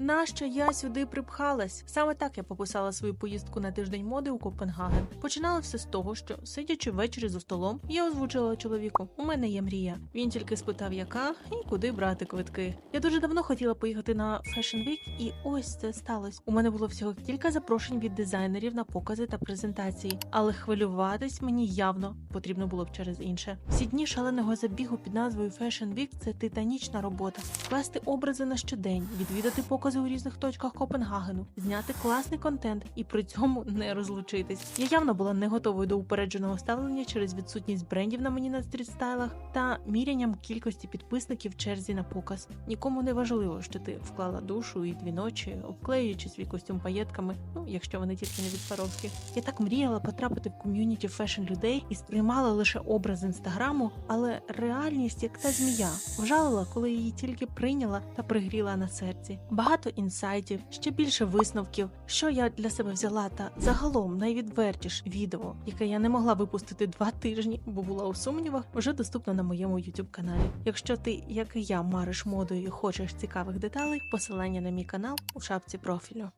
Нащо я сюди припхалась? Саме так я пописала свою поїздку на тиждень моди у Копенгаген. Починало все з того, що сидячи ввечері за столом, я озвучила чоловіку: у мене є мрія. Він тільки спитав, яка і куди брати квитки. Я дуже давно хотіла поїхати на Fashion Week, і ось це сталося. У мене було всього кілька запрошень від дизайнерів на покази та презентації, але хвилюватись мені явно потрібно було б через інше. Всі дні шаленого забігу під назвою Fashion Week – це титанічна робота. Скласти образи на щодень, відвідати покази у різних точках Копенгагену, зняти класний контент і при цьому не розлучитись. Я явно була не готовою до упередженого ставлення через відсутність брендів на мені на стрітстайлах та мірянням кількості підписників в черзі на показ. Нікому не важливо, що ти вклала душу і дві ночі, обклеюючи свій костюм паєтками, ну якщо вони тільки не від Сваровських. Я так мріяла потрапити в ком'юніті фешн людей і сприймала лише образ інстаграму, але реальність як та змія вжалила, коли її тільки прийняла та пригріла на серці. Багато інсайтів, ще більше висновків, що я для себе взяла, та загалом найвідвертіше відео, яке я не могла випустити два тижні, бо була у сумнівах, вже доступно на моєму youtube каналі. Якщо ти, як і я, мариш модою і хочеш цікавих деталей, посилання на мій канал у шапці профілю.